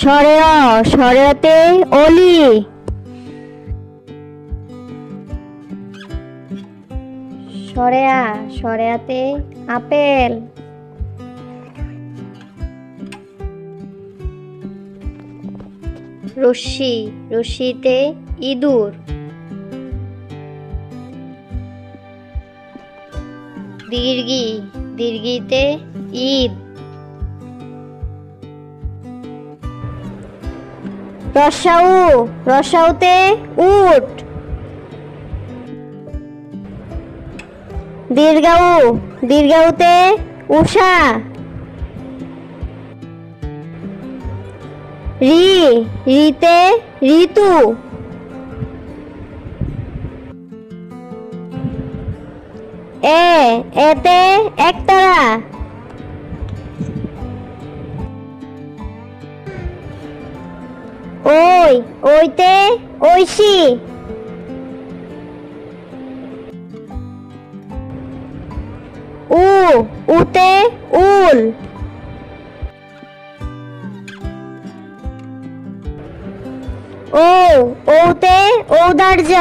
সরে অ সরেতে অলি। সরেয়া সরেয়াতে আপেল। রশ্মি রশ্মিতে ইঁদুর। দীর্ঘি দীর্ঘিতে ঈদ। রসাউ রসাউতে উট। দীর্ঘাউ দীর্ঘাউতে উষা। রি রিতে ঋতু। এ এতে একতারা। ওই ওইতে ঐশী। উ উতে উল। ও ওতে ঔদার্য।